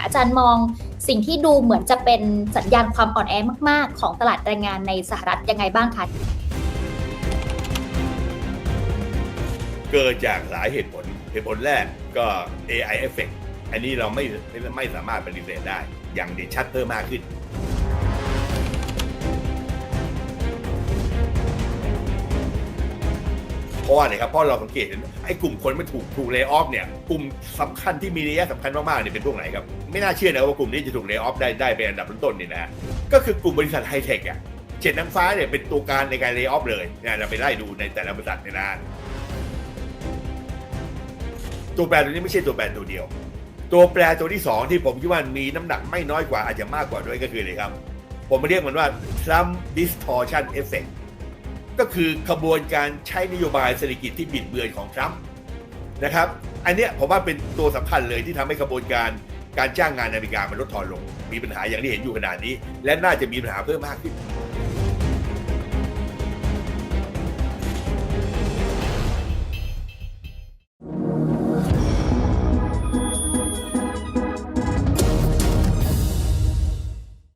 ค่ะอาจารย์มองสิ่งที่ดูเหมือนจะเป็นสัญญาณความอ่อนแอมาก ๆ ของตลาดแรงงานในสหรัฐยังไงบ้างคะเกิดจากหลายเหตุผลเหตุผลแรกก็ AI effect อันนี้เราไม่ไม่ไม่สามารถปฏิเสธได้ อย่างเด่นชัดเพิ่มมากขึ้น ราะว่าอะไรครับเพราะเราสังเกตเห็นไอ้กลุ่มคนไมันถูกถูกเล y o อ f เนี่ยกลุ่มสำคัญที่มีนัยสำคัญมากๆเนี่ยเป็นพวกไหนครับไม่น่าเชื่อนะว่ากลุ่มนี้จะถูกเล y o อ f ได้ได้เป็นอันดับต้นๆนี่ยนะก็คือกลุ่มบริษัทไฮเทคอะเจ็ดนางฟ้าเนี่ยเป็นตัวการในการเล y o อ f เลยเนี่ยเราไปไล่ดูในแต่ละบริษัทเนี่ยนะตัวแปรตัวนี้ไม่ใช่ตัวแปรตัวเดียว ตัวแปรตัวที่ 2 ที่ผมคิดว่ามีน้ำหนักไม่น้อยกว่าอาจจะมากกว่าด้วยก็คืออะไรครับ ผมมาเรียกมันว่า Trump distortion effect ก็คือขบวนการใช้นโยบายเศรษฐกิจที่บิดเบือนของทรัมป์นะครับ อันเนี้ยผมว่าเป็นตัวสำคัญเลยที่ทำให้ขบวนการการจ้างงานในอเมริกามันลดทอนลง มีปัญหาอย่างที่เห็นอยู่ขนาดนี้ และน่าจะมีปัญหาเพิ่มมากขึ้น